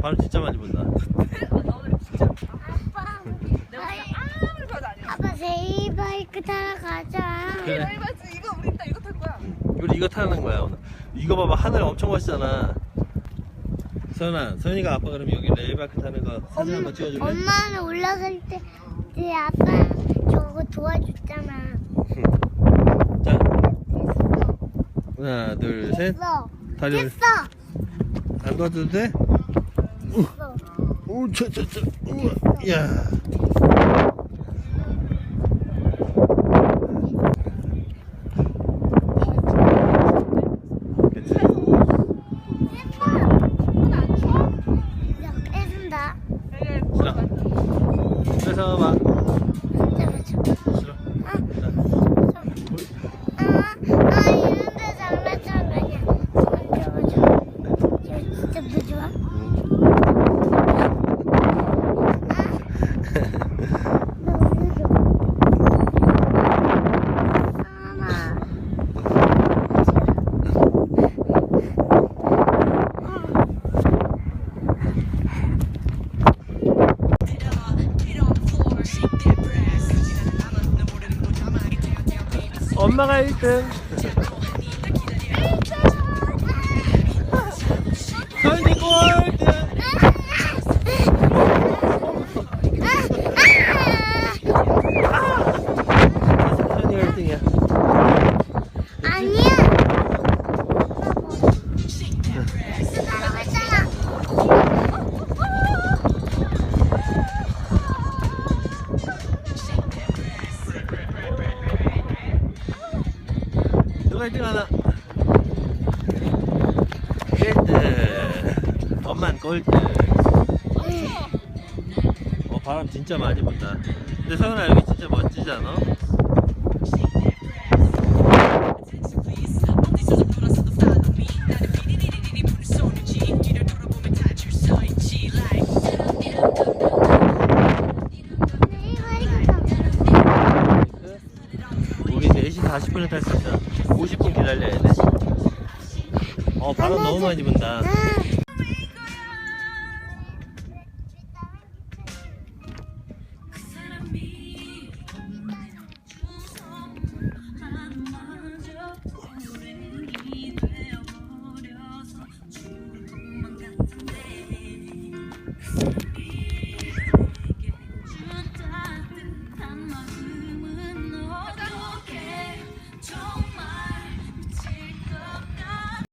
바람 진짜 많이 분다. 아빠, 내가 아무리 봐도 아니야. 아빠 세이바이크 타러 가자. 그래. 나 이거 이거 우리 이따 이거 탈 거야. 우리 이거 타는 거야 오늘. 이거 봐봐 하늘 엄청 멋있잖아. 서연아, 서연이가 아빠 그러면 여기 레일바이크 타는 거 사진 한번 찍어줄래? 엄마는 올라갈 때, 내 아빠 저거 도와줬잖아. 자, 하나, 둘, 셋. 됐어. 다리. 됐어. 안 도와줘도 돼? 오, 저, 저, 저, 우와, 야. 그치? 손안 추워? 이제 빼준다. 그래. 싫어. 그래서 봐. 잠깐만. 싫어. 아, 아, 아, 이런데 장난치는 거 아니야. 저거, 저거. 이거 진짜 무좋아? 엄마가 1등. 1등 하나? 1등. 엄만 꼴등. 어, 바람 진짜 많이 분다. 근데 서연아 여기 진짜 멋지지 않아? 40분을 탈 수 있어 50분 기다려야 돼. 어, 바람 너무 많이 분다. Thank you. 아.